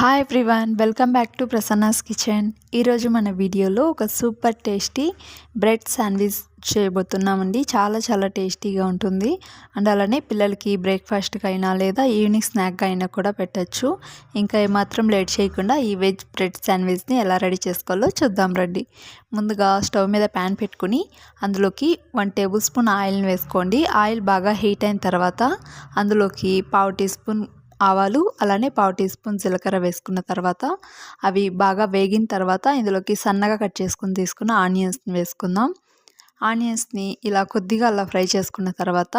Hi everyone welcome back to Prasanna's kitchen ఈరోజు మన వీడియోలో ఒక సూపర్ టేస్టీ బ్రెడ్ శాండ్విచ్ చేయబోతున్నామండి. చాలా చాలా టేస్టీగా ఉంటుంది. అండ్ అలానే పిల్లలకి బ్రేక్ఫాస్ట్కి అయినా లేదా ఈవినింగ్ స్నాక్ అయినా కూడా పెట్టచ్చు. ఇంకా ఏమాత్రం లేట్ చేయకుండా ఈ వెజ్ బ్రెడ్ శాండ్విచ్ని ఎలా రెడీ చేసుకోవాలో చూద్దాం రండి. ముందుగా స్టవ్ మీద ప్యాన్ పెట్టుకుని అందులోకి వన్ టేబుల్ స్పూన్ ఆయిల్ని వేసుకోండి. ఆయిల్ బాగా హీట్ అయిన తర్వాత అందులోకి పావు టీ స్పూన్ ఆవాలు అలానే పావు టీ స్పూన్ జీలకర్ర వేసుకున్న తర్వాత అవి బాగా వేగిన తర్వాత ఇందులోకి సన్నగా కట్ చేసుకుని తీసుకున్న ఆనియన్స్ని వేసుకుందాం. ఆనియన్స్ని ఇలా కొద్దిగా అలా ఫ్రై చేసుకున్న తర్వాత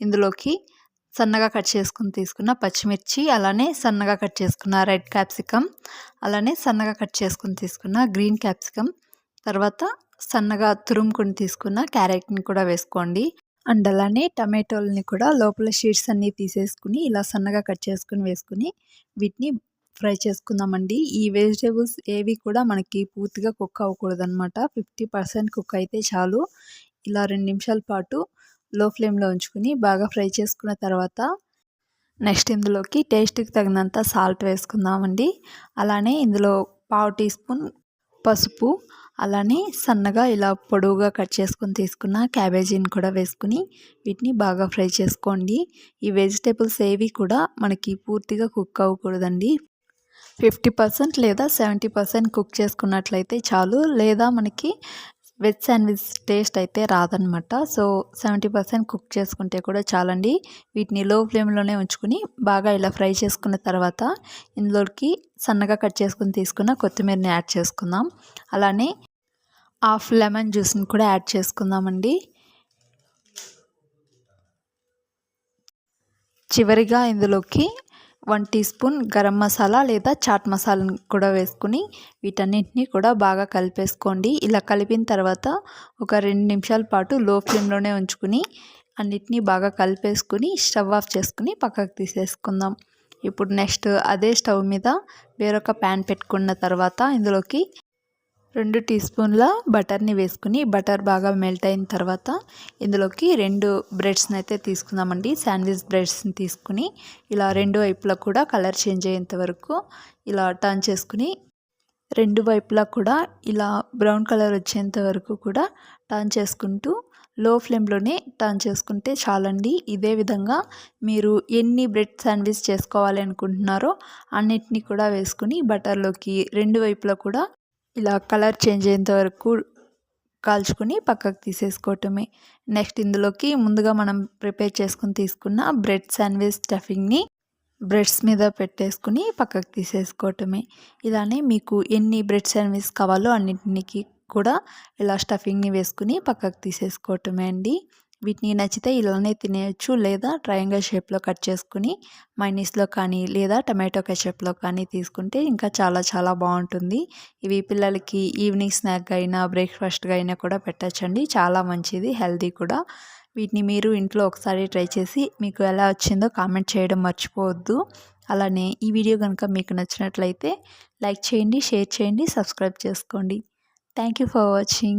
ఇందులోకి సన్నగా కట్ చేసుకుని తీసుకున్న పచ్చిమిర్చి అలానే సన్నగా కట్ చేసుకున్న రెడ్ క్యాప్సికమ్ అలానే సన్నగా కట్ చేసుకుని తీసుకున్న గ్రీన్ క్యాప్సికమ్ తర్వాత సన్నగా తురుముకుని తీసుకున్న క్యారెట్ని కూడా వేసుకోండి. అండ్ అలానే టమాటోలని కూడా లోపల షీట్స్ అన్నీ తీసేసుకుని ఇలా సన్నగా కట్ చేసుకుని వేసుకుని వీటిని ఫ్రై చేసుకుందామండి. ఈ వెజిటేబుల్స్ ఏవి కూడా మనకి పూర్తిగా కుక్ అవ్వకూడదు అనమాట ఫిఫ్టీ పర్సెంట్ కుక్ అయితే చాలు. ఇలా రెండు నిమిషాల పాటు లో ఫ్లేమ్లో ఉంచుకుని బాగా ఫ్రై చేసుకున్న తర్వాత నెక్స్ట్ ఇందులోకి టేస్ట్కి తగినంత సాల్ట్ వేసుకుందామండి. అలానే ఇందులో పావు టీ స్పూన్ పసుపు అలానే సన్నగా ఇలా పొడవుగా కట్ చేసుకొని తీసుకున్న క్యాబేజీని కూడా వేసుకుని వీటిని బాగా ఫ్రై చేసుకోండి. ఈ వెజిటేబుల్స్ ఏవి కూడా మనకి పూర్తిగా కుక్ అవ్వకూడదండి. ఫిఫ్టీ పర్సెంట్ లేదా సెవెంటీ పర్సెంట్ కుక్ చేసుకున్నట్లయితే చాలు. లేదా మనకి వెజ్ శాండ్విచ్ టేస్ట్ అయితే రాదనమాట సో సెవెంటీ పర్సెంట్ కుక్ చేసుకుంటే కూడా చాలండి. వీటిని లో ఫ్లేమ్లోనే ఉంచుకుని బాగా ఇలా ఫ్రై చేసుకున్న తర్వాత ఇందులోకి సన్నగా కట్ చేసుకుని తీసుకున్న కొత్తిమీరని యాడ్ చేసుకుందాం. అలానే హాఫ్ లెమన్ జ్యూస్ని కూడా యాడ్ చేసుకుందామండి. చివరిగా ఇందులోకి one teaspoon garam masala లేదా చాట్ మసాలాని కూడా వేసుకుని వీటన్నింటినీ కూడా బాగా కలిపేసుకోండి. ఇలా కలిపిన తర్వాత ఒక రెండు నిమిషాల పాటు లో ఫ్లేమ్లోనే ఉంచుకుని అన్నిటినీ బాగా కలిపేసుకుని స్టవ్ ఆఫ్ చేసుకుని పక్కకు తీసేసుకుందాం. ఇప్పుడు నెక్స్ట్ అదే స్టవ్ మీద వేరొక ప్యాన్ పెట్టుకున్న తర్వాత ఇందులోకి రెండు టీ స్పూన్ల బటర్ని వేసుకుని బటర్ బాగా మెల్ట్ అయిన తర్వాత ఇందులోకి రెండు బ్రెడ్స్ని అయితే తీసుకుందామండి. శాండ్విచ్ బ్రెడ్స్ని తీసుకుని ఇలా రెండు వైపులా కూడా కలర్ చేంజ్ అయ్యేంత వరకు ఇలా టర్న్ చేసుకుని రెండు వైపులా కూడా ఇలా బ్రౌన్ కలర్ వచ్చేంత వరకు కూడా టర్న్ చేసుకుంటూ లో ఫ్లేమ్లోనే టర్న్ చేసుకుంటే చాలండి. ఇదే విధంగా మీరు ఎన్ని బ్రెడ్ శాండ్విచ్ చేసుకోవాలి అనుకుంటున్నారో అన్నిటినీ కూడా వేసుకుని బటర్లోకి రెండు వైపులా కూడా ఇలా కలర్ చేంజ్ అయ్యేంత వరకు కాల్చుకొని పక్కకు తీసేసుకోవటమే. నెక్స్ట్ ఇందులోకి ముందుగా మనం ప్రిపేర్ చేసుకుని తీసుకున్న బ్రెడ్ శాండ్విచ్ స్టఫింగ్ని బ్రెడ్స్ మీద పెట్టేసుకుని పక్కకు తీసేసుకోవటమే. ఇలానే మీకు ఎన్ని బ్రెడ్ శాండ్విచ్ కావాలో అన్నింటికి కూడా ఇలా స్టఫింగ్ని వేసుకుని పక్కకు తీసేసుకోవటమే అండి. వీటిని నచ్చితే ఇలానే తినేయచ్చు లేదా ట్రయాంగిల్ షేప్లో కట్ చేసుకుని మైనీస్లో కానీ లేదా టమాటో కెచప్లో కానీ తీసుకుంటే ఇంకా చాలా చాలా బాగుంటుంది. ఇవి పిల్లలకి ఈవినింగ్ స్నాక్ అయినా బ్రేక్ఫాస్ట్గా అయినా కూడా పెట్టచ్చండి. చాలా మంచిది హెల్దీ కూడా. వీటిని మీరు ఇంట్లో ఒకసారి ట్రై చేసి మీకు ఎలా వచ్చిందో కామెంట్ చేయడం మర్చిపోవద్దు. అలానే ఈ వీడియో కనుక మీకు నచ్చినట్లయితే లైక్ చేయండి షేర్ చేయండి సబ్స్క్రైబ్ చేసుకోండి. Thank you for watching